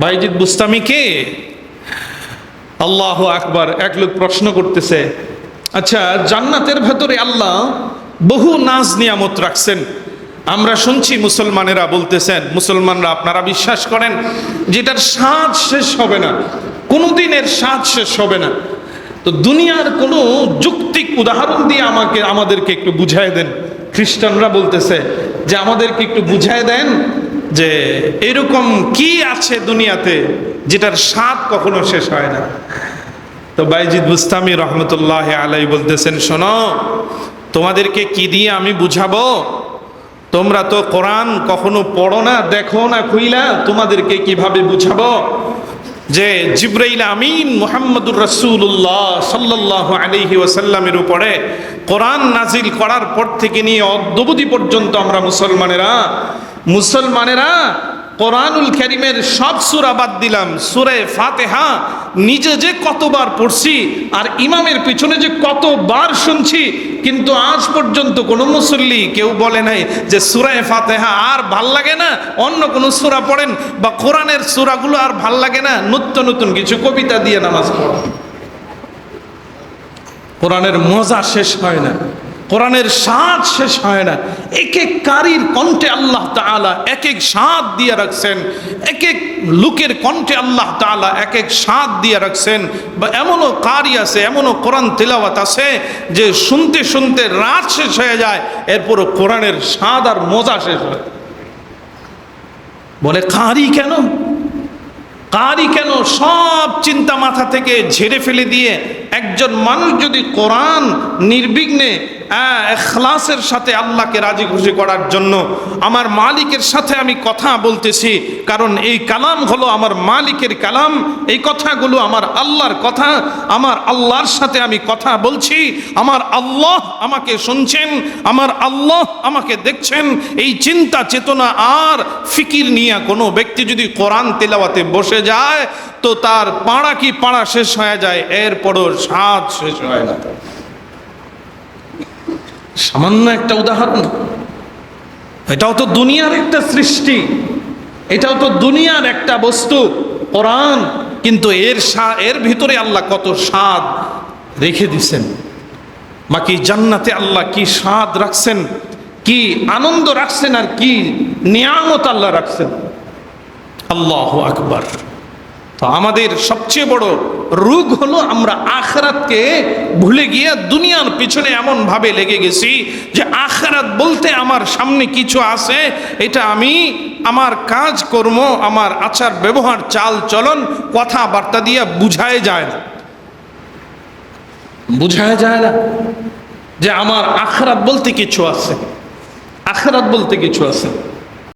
বাইজিদ বুস্তামি কে? আল্লাহ আকবার, এক লোক প্রশ্ন করতেছে আচ্ছা জান্নাতের ভেতরে আল্লাহ বহু নাজ নিয়ামত রাখছেন। আমরা শুনছি মুসলমানেরা বলতেছেন, মুসলমানরা আপনারা বিশ্বাস করেন, যেটার স্বাদ শেষ হবে না কোনোদিন এর স্বাদ শেষ হবে না। তো দুনিয়ার কোনো যুক্তিক উদাহরণ দিয়ে আমাকে, আমাদেরকে একটু বুঝায় দেন। খ্রিস্টানরা বলতেছে যে, আমাদেরকে একটু বুঝায় দেন যে এরকম কি আছে দুনিয়াতে যেটার স্বাদ কখনো শেষ হয় না? তো বাইজিদ বুস্তামি রহমতুল্লাহ আলাই বলতেছেন, শোনো, তোমাদেরকে কি দিয়ে আমি বুঝাবো? তোমরা তো কোরআন কখনো পড়ো না, দেখো না, খুইলা, তোমাদেরকে কীভাবে বুঝাবো? যে জিব্রাইল আমিন মোহাম্মদুর রসুল্লাহ সাল্লাহ আলিহি ওসাল্লামের উপরে কোরআন নাজিল করার পর থেকে নিয়ে অদ্যবধি পর্যন্ত আমরা মুসলমানেরা মুসলমানেরা কোরআনুল করিমের সব সুরা বাদ দিলাম, সুরে ফাতেহা। নিজে যে কতবার পড়ছি আর ইমামের পিছনে যে কতবার শুনছি, কিন্তু আজ পর্যন্ত কোনো মুসল্লি কেউ বলে নাই যে সুরায় ফাতেহা আর ভালো লাগে না, অন্য কোনো সুরা পড়েন বা কোরআনের সুরাগুলো আর ভালো লাগে না, নতুন নতুন কিছু কবিতা দিয়ে নামাজ পড়েন। কোরআনের মজা শেষ হয় না। কোরআনের স্বাদ শেষ হয় না। এক এক কারির কণ্ঠে আল্লাহ তাআলা এক এক স্বাদ দিয়ে রাখছেন। এক এক লোকের কণ্ঠে আল্লাহ তাআলা এক এক স্বাদ দিয়ে রাখছেন। বা এমনও কারি আছে, এমনও কোরআন তেলাওয়াত আছে যে শুনতে শুনতে রাত শেষ হয়ে যায়, এরপরও কোরআনের স্বাদ আর মজা শেষ হয়। বলে, কারি কেন? কারি কেন সব চিন্তা মাথা থেকে ঝেড়ে ফেলে দিয়ে একজন মানুষ যদি কোরআন নির্বিঘ্নে এখলাসের সাথে আল্লাহকে রাজি খুশি করার জন্য আমার মালিকের সাথে আমি কথা বলতেছি, কারণ এই কালাম হলো আমার মালিকের কালাম, এই কথাগুলো আমার আল্লাহর কথা, আমার আল্লাহর সাথে আমি কথা বলছি, আমার আল্লাহ আমাকে শুনছেন, আমার আল্লাহ আমাকে দেখছেন, এই চিন্তা চেতনা আর ফিকির নিয়ে কোনো ব্যক্তি যদি কোরআন তেলাওয়াতে বসে যায়, তো তার পাড়া কি পাড়া শেষ হয়ে যায়, এরপরও স্বাদ শেষ হয় না। সামান্য একটা উদাহরণ। এটাও তো দুনিয়ার একটা সৃষ্টি। এটাও তো দুনিয়ার একটা বস্তু, কোরআন। কিন্তু এর এর ভিতরে আল্লাহ কত স্বাদ রেখে দিছেন। বাকি জান্নাতে আল্লাহ কি স্বাদ রাখছেন, কি আনন্দ রাখছেন আর কি নিয়ামত আল্লাহ রাখছেন। আল্লাহ আকবার। তো আমাদের সবচেয়ে বড় রোগ হলো আমরা আখরাতকে ভুলে গিয়ে দুনিয়ার পিছনে এমন ভাবে লেগে গেছি যে আখরাত বলতে আমার সামনে কিছু আছে, এটা আমি আমার কাজ, কর্ম, আমার আচার, ব্যবহার, চাল, চলন কথাবার্তা দিয়ে বুঝায় যায় না। বুঝায় যায় না যে আমার আখরাত বলতে কিছু আছে, আখরাত বলতে কিছু আছে।